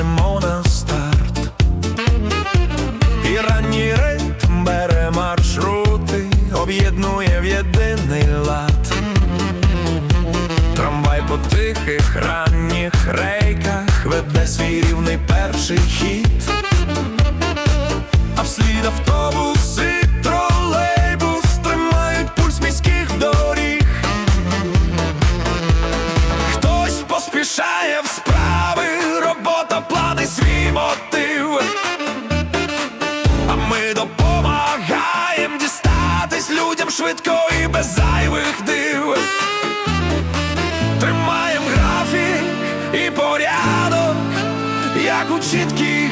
Біжимо на старт, і ранній ритм бере маршрути, об'єднує в єдиний лад, трамвай по тихих ранніх рейках веде свій рівний перший хід, а вслід автобуси тролейбус тримають пульс міських доріг. Хтось поспішає в справу свій мотив. А ми допомагаємо дістатись людям швидко і без зайвих див. Тримаєм графік і порядок, як у чіткій